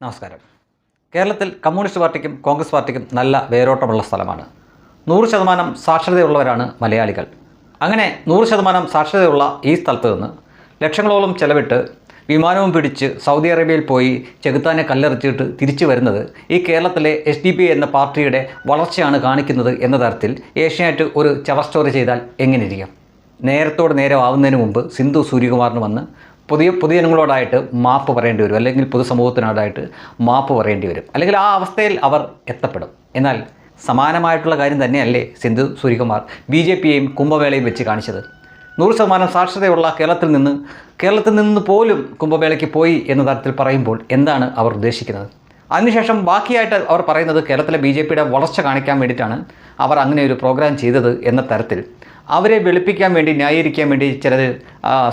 നമസ്കാരം. കേരളത്തിൽ കമ്മ്യൂണിസ്റ്റ് പാർട്ടിക്കും കോൺഗ്രസ് പാർട്ടിക്കും നല്ല വേരോട്ടമുള്ള സ്ഥലമാണ്. നൂറ് ശതമാനം സാക്ഷരതയുള്ളവരാണ് മലയാളികൾ. അങ്ങനെ നൂറ് ശതമാനം സാക്ഷരതയുള്ള ഈ സ്ഥലത്ത് നിന്ന് ലക്ഷങ്ങളോളം ചെലവിട്ട് വിമാനവും പിടിച്ച് സൗദി അറേബ്യയിൽ പോയി ചെകുത്താനെ കല്ലെറിച്ചിട്ട് തിരിച്ചു വരുന്നത് ഈ കേരളത്തിലെ എസ് ഡി പി എന്ന പാർട്ടിയുടെ വളർച്ചയാണ് കാണിക്കുന്നത് എന്ന തരത്തിൽ ഏഷ്യാനെറ്റ് ഒരു ചവർ സ്റ്റോറി ചെയ്താൽ എങ്ങനെയിരിക്കും നേരത്തോട് നേരം ആവുന്നതിന് മുമ്പ് സിന്ധു സൂര്യകുമാറിന് വന്ന് പുതിയ പുതിയ പൊതുജനങ്ങളോടായിട്ട് മാപ്പ് പറയേണ്ടി വരും അല്ലെങ്കിൽ പൊതുസമൂഹത്തിനോടായിട്ട് മാപ്പ് പറയേണ്ടി വരും. അല്ലെങ്കിൽ ആ അവസ്ഥയിൽ അവർ എത്തപ്പെടും. എന്നാൽ സമാനമായിട്ടുള്ള കാര്യം തന്നെയല്ലേ സിന്ധു സൂര്യകുമാർ ബി ജെ പിയെയും കുംഭമേളയും വെച്ച് കാണിച്ചത്. നൂറ് ശതമാനം സാക്ഷരതയുള്ള കേരളത്തിൽ നിന്ന് കേരളത്തിൽ നിന്ന് പോലും കുംഭമേളയ്ക്ക് പോയി എന്ന തരത്തിൽ പറയുമ്പോൾ എന്താണ് അവർ ഉദ്ദേശിക്കുന്നത്? അതിനുശേഷം ബാക്കിയായിട്ട് അവർ പറയുന്നത് കേരളത്തിലെ ബി ജെ പിയുടെ വളർച്ച കാണിക്കാൻ വേണ്ടിയിട്ടാണ് അവർ അങ്ങനെ ഒരു പ്രോഗ്രാം ചെയ്തത് എന്ന തരത്തിൽ. അവരെ വെളുപ്പിക്കാൻ വേണ്ടി ന്യായീകരിക്കാൻ വേണ്ടി ചിലർ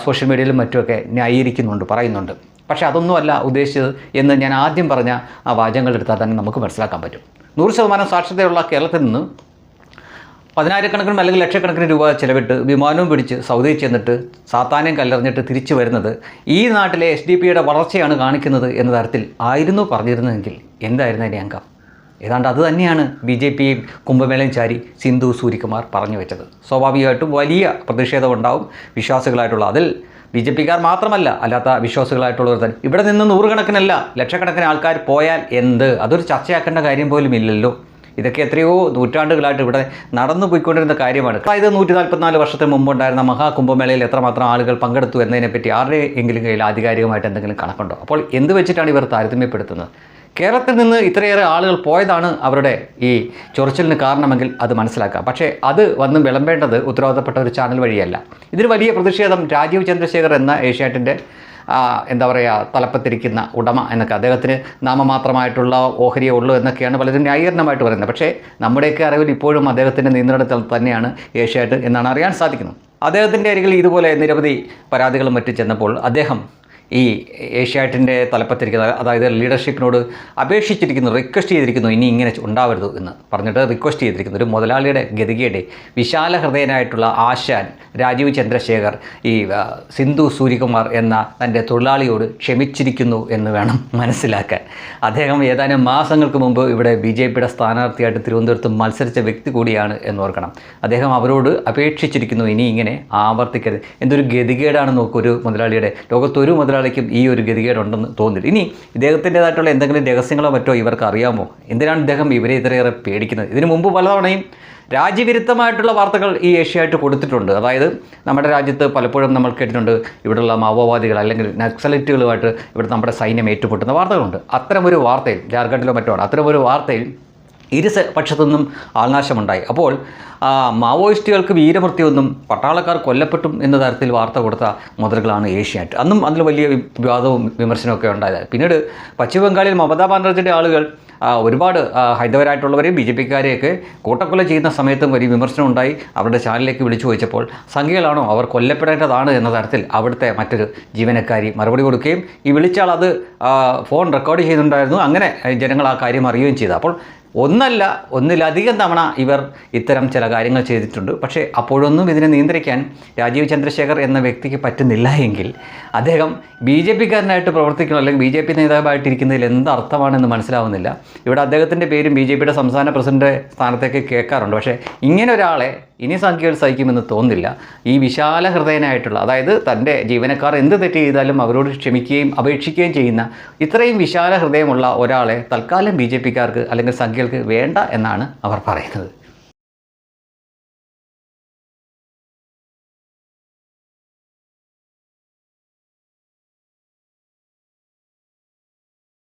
സോഷ്യൽ മീഡിയയിലും മറ്റുമൊക്കെ ന്യായീകരിക്കുന്നുണ്ട് പറയുന്നുണ്ട്. പക്ഷേ അതൊന്നുമല്ല ഉദ്ദേശിച്ചത് എന്ന് ഞാൻ ആദ്യം പറഞ്ഞ ആ വാചകങ്ങളെടുത്താൽ തന്നെ നമുക്ക് മനസ്സിലാക്കാൻ പറ്റും. നൂറ് ശതമാനം സാക്ഷരതയുള്ള കേരളത്തിൽ നിന്ന് പതിനായിരക്കണക്കിനും അല്ലെങ്കിൽ ലക്ഷക്കണക്കിന് രൂപ ചിലവിട്ട് വിമാനവും പിടിച്ച് സൗദിയിൽ ചെന്നിട്ട് സാത്താനം കല്ലെറിഞ്ഞിട്ട് തിരിച്ചു വരുന്നത് ഈ നാട്ടിലെ എസ് ഡി പിയുടെ വളർച്ചയാണ് കാണിക്കുന്നത് എന്ന തരത്തിൽ ആയിരുന്നു പറഞ്ഞിരുന്നതെങ്കിൽ എന്തായിരുന്നു അതിന്റെ അംഗം? ഏതാണ്ട് അത് തന്നെയാണ് ബി ജെ പിയും കുംഭമേളയും ചാരി സിന്ധു സൂര്യകുമാർ പറഞ്ഞു വെച്ചത്. സ്വാഭാവികമായിട്ടും വലിയ പ്രതിഷേധം ഉണ്ടാവും വിശ്വാസികളായിട്ടുള്ള അതിൽ ബി ജെ പിക്കാർ മാത്രമല്ല അല്ലാത്ത വിശ്വാസികളായിട്ടുള്ളവർ തന്നെ. ഇവിടെ നിന്ന് നൂറുകണക്കിനല്ല ലക്ഷക്കണക്കിന് ആൾക്കാർ പോയാൽ എന്ത്? അതൊരു ചർച്ചയാക്കേണ്ട കാര്യം പോലും ഇല്ലല്ലോ. ഇതൊക്കെ എത്രയോ നൂറ്റാണ്ടുകളായിട്ട് ഇവിടെ നടന്നു പോയിക്കൊണ്ടിരുന്ന കാര്യമാണ്. അതായത് നൂറ്റി നാൽപ്പത്തിനാല് വർഷത്തിന് മുമ്പുണ്ടായിരുന്ന മഹാകുംഭമേളയിൽ എത്രമാത്രം ആളുകൾ പങ്കെടുത്തു എന്നതിനെപ്പറ്റി ആരുടെ എങ്കിലും കയ്യിൽ ആധികാരികമായിട്ട് എന്തെങ്കിലും കണക്കുണ്ടോ? അപ്പോൾ എന്ത് വെച്ചിട്ടാണ് ഇവർ താരതമ്യപ്പെടുത്തുന്നത്? കേരളത്തിൽ നിന്ന് ഇത്രയേറെ ആളുകൾ പോയതാണ് അവരുടെ ഈ ചൊറിച്ചിലിന് കാരണമെങ്കിൽ അത് മനസ്സിലാക്കാം പക്ഷേ അത് വന്ന് വിളമ്പേണ്ടത് ഉത്തരവാദിത്തപ്പെട്ട ഒരു ചാനൽ വഴിയല്ല. ഇതിന് വലിയ പ്രതിഷേധം രാജീവ് ചന്ദ്രശേഖർ എന്ന ഏഷ്യാറ്റിന്റെ എന്താ പറയുക തലപ്പത്തിരിക്കുന്ന ഉടമ എന്നൊക്കെ അദ്ദേഹത്തിന് നാമമാത്രമായിട്ടുള്ള ഓഹരിയേ ഉള്ളൂ എന്നൊക്കെയാണ് പലരും ന്യായീകരണമായിട്ട് പറയുന്നത്. പക്ഷേ നമ്മുടെയൊക്കെ അറിവിൽ ഇപ്പോഴും അദ്ദേഹത്തിന്റെ നിയന്ത്രണത്തിൽ തന്നെയാണ് ഏഷ്യാറ്റ് എന്നാണ് അറിയാൻ സാധിക്കുന്നത്. അദ്ദേഹത്തിന്റെ അരികിൽ ഇതുപോലെ നിരവധി പരാതികളും മറ്റും ചെന്നപ്പോൾ അദ്ദേഹം ഈ ഏഷ്യാറ്റിന്റെ തലപ്പത്തിരിക്കുന്ന അതായത് ലീഡർഷിപ്പിനോട് അപേക്ഷിച്ചിരിക്കുന്നു റിക്വസ്റ്റ് ചെയ്തിരിക്കുന്നു ഇനി ഇങ്ങനെ ഉണ്ടാവരുത് എന്ന് പറഞ്ഞിട്ട് റിക്വസ്റ്റ് ചെയ്തിരിക്കുന്നു. ഒരു മുതലാളിയുടെ ഗതികയുടെ വിശാല ഹൃദയനായിട്ടുള്ള ആശാൻ രാജീവ് ചന്ദ്രശേഖർ ഈ സിന്ധു സൂര്യകുമാർ എന്ന തന്റെ തൊഴിലാളിയോട് ക്ഷമിച്ചിരിക്കുന്നു എന്ന് വേണം മനസ്സിലാക്കാൻ. അദ്ദേഹം ഏതാനും മാസങ്ങൾക്ക് മുമ്പ് ഇവിടെ ബി ജെ പിയുടെ സ്ഥാനാർത്ഥിയായിട്ട് തിരുവനന്തപുരത്ത് മത്സരിച്ച വ്യക്തി കൂടിയാണ് എന്ന് ഓർക്കണം. അദ്ദേഹം അവരോട് അപേക്ഷിച്ചിരിക്കുന്നു ഇനി ഇങ്ങനെ ആവർത്തിക്കരുത്. എന്തൊരു ഗതികേടാണ് നോക്കൂ ഒരു മുതലാളിയുടെ ലോകത്തൊരു മുതലാളിക്കും ഈ ഒരു ഗതികേടുണ്ടെന്ന് തോന്നില്ല ഇനി ഇദ്ദേഹത്തിന്റെതായിട്ടുള്ള എന്തെങ്കിലും രഹസ്യങ്ങളോ മറ്റോ ഇവർക്ക് അറിയാമോ എന്തിനാണ് ഇദ്ദേഹം ഇവരെ ഇത്രയേറെ പേടിക്കുന്നത്? ഇതിനു മുമ്പ് പലതവണയും രാജ്യവിരുദ്ധമായിട്ടുള്ള വാർത്തകൾ ഈ ഏഷ്യയായിട്ട് കൊടുത്തിട്ടുണ്ട്. അതായത് നമ്മുടെ രാജ്യത്ത് പലപ്പോഴും നമ്മൾ കേട്ടിട്ടുണ്ട് ഇവിടെയുള്ള മാവോവാദികൾ അല്ലെങ്കിൽ നക്സലറ്റുകളുമായിട്ട് ഇവിടെ നമ്മുടെ സൈന്യം ഏറ്റുമുട്ടുന്ന വാർത്തകളുണ്ട്. അത്തരമൊരു വാർത്തയിൽ ജാർഖണ്ഡിലോ മറ്റോ അത്തരമൊരു വാർത്തയിൽ ഇരു പക്ഷത്തു പക്ഷത്തുനിന്നും ആൾനാശമുണ്ടായി. അപ്പോൾ മാവോയിസ്റ്റുകൾക്ക് വീരമൃത്യുവെന്നും പട്ടാളക്കാർ കൊല്ലപ്പെട്ടും എന്ന തരത്തിൽ വാർത്ത കൊടുത്ത മുതലുകളാണ് ഏഷ്യാനെറ്റ്. അന്നും അതിൽ വലിയ വിവാദവും വിമർശനമൊക്കെ ഉണ്ടായത് പിന്നീട് പശ്ചിമബംഗാളിൽ മമതാ ബാനർജിയുടെ ആളുകൾ ഒരുപാട് ഹൈന്ദവരായിട്ടുള്ളവരെയും ബി ജെ പിക്കാരെയൊക്കെ കൂട്ടക്കൊല ചെയ്യുന്ന സമയത്തും വലിയ വിമർശനം ഉണ്ടായി അവരുടെ ചാനലിലേക്ക് വിളിച്ചു ചോദിച്ചപ്പോൾ സംഖ്യകളാണോ അവർ കൊല്ലപ്പെടേണ്ടതാണ് എന്ന തരത്തിൽ അവിടുത്തെ മറ്റൊരു ജീവനക്കാരി മറുപടി കൊടുക്കുകയും ഈ വിളിച്ചാൽ അത് ഫോൺ റെക്കോർഡ് ചെയ്യുന്നുണ്ടായിരുന്നു. അങ്ങനെ ജനങ്ങൾ ആ കാര്യം അറിയുകയും ചെയ്തു. അപ്പോൾ ഒന്നല്ല ഒന്നിലധികം തവണ ഇവർ ഇത്തരം ചില കാര്യങ്ങൾ ചെയ്തിട്ടുണ്ട്. പക്ഷേ അപ്പോഴൊന്നും ഇതിനെ നിയന്ത്രിക്കാൻ രാജീവ് ചന്ദ്രശേഖർ എന്ന വ്യക്തിക്ക് പറ്റുന്നില്ല എങ്കിൽ അദ്ദേഹം ബി ജെ പിക്കാരനായിട്ട് പ്രവർത്തിക്കണം അല്ലെങ്കിൽ ബി ജെ പി നേതാവായിട്ടിരിക്കുന്നതിൽ എന്ത് അർത്ഥമാണെന്ന് മനസ്സിലാവുന്നില്ല. ഇവിടെ അദ്ദേഹത്തിന്റെ പേരും ബി ജെ പിയുടെ സംസ്ഥാന പ്രസിഡന്റ് സ്ഥാനത്തേക്ക് കേൾക്കാറുണ്ട്. പക്ഷേ ഇങ്ങനെ ഒരാളെ ഇനി സംഖ്യകൾ സഹിക്കുമെന്ന് തോന്നുന്നില്ല. ഈ വിശാല ഹൃദയനായിട്ടുള്ള അതായത് തന്റെ ജീവനക്കാർ എന്ത് തെറ്റ് ചെയ്താലും അവരോട് ക്ഷമിക്കുകയും അപേക്ഷിക്കുകയും ചെയ്യുന്ന ഇത്രയും വിശാല ഹൃദയമുള്ള ഒരാളെ തൽക്കാലം ബി ജെ പിക്കാർക്ക് അല്ലെങ്കിൽ സംഖ്യകൾക്ക് വേണ്ട എന്നാണ് അവർ പറയുന്നത്.